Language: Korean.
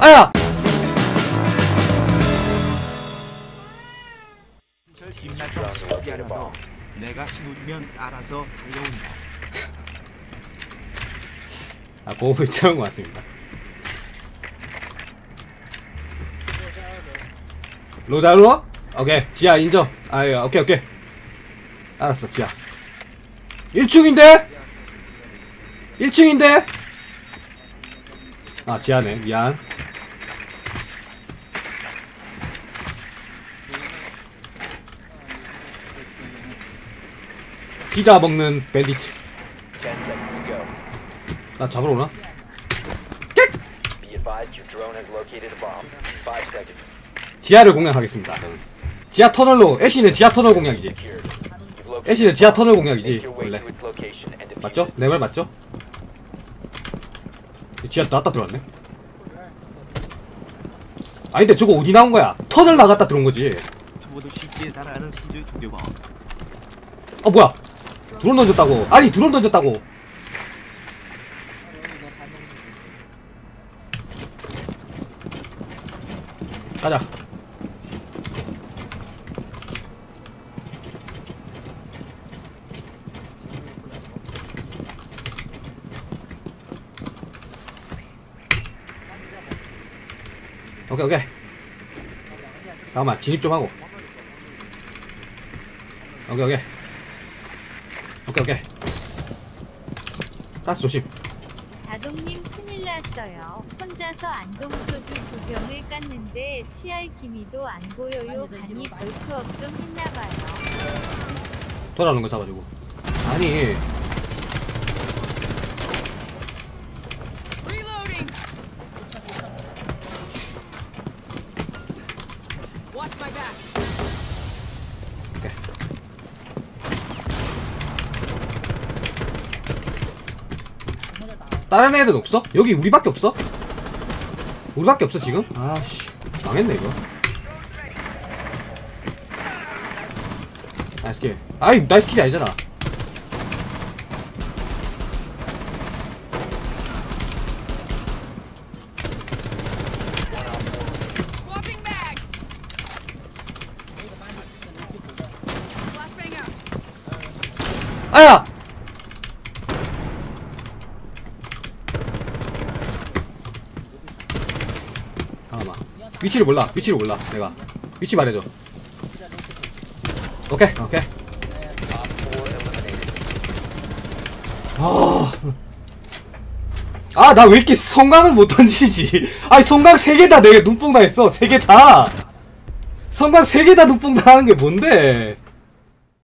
아야! 절 김나성 시키지 않아도 내가 신호주면 알아서 달려온다. 아, 보험을 채운 것 같습니다. 로자로? 오케이. 지하 인정. 아, 예, 오케이, 오케이. 알았어, 지하. 1층인데? 1층인데? 아, 지하네. 미안. 피자 먹는 go. 나 잡으러 오나? 지하를 공략하겠습니다. 지하 터널로 애쉬는 지하 터널 공략이지. 애쉬는 지하 터널 공략이지 원래. 맞죠? 내 말 맞죠? 지하 나갔다 들어왔네. 아니 근데 저거 어디 나온 거야? 터널 나갔다 들어온 거지. 아 뭐야? 드론 던졌다고. 아니 드론 던졌다고. 가자. 오케이 오케이. 잠깐만 진입 좀 하고. 오케이 오케이. 오케이 오케이. 가스 조심. 다동님 큰일 났어요. 혼자서 안동 소주 두 병을 깠는데 취할 기미도 안 보여요. 간이 벌크업 좀 했나봐요. 돌아오는 거 잡아주고. 아니. 오케이. 다른 애들 없어? 여기 우리밖에 없어? 우리밖에 없어 지금? 아씨 망했네 이거 나이스 킬 아이 나이스 킬이 아니잖아. 아야! 잠깐만 위치를 몰라 위치를 몰라 내가 위치 말해줘 오케이 오케이 아. 아, 나 왜 이렇게 성광을 못 던지지? 아니, 성광 3개 다 내가 눈뽕 당했어. 3개 다. 성광 3개 다 눈뽕 당하는 게 뭔데?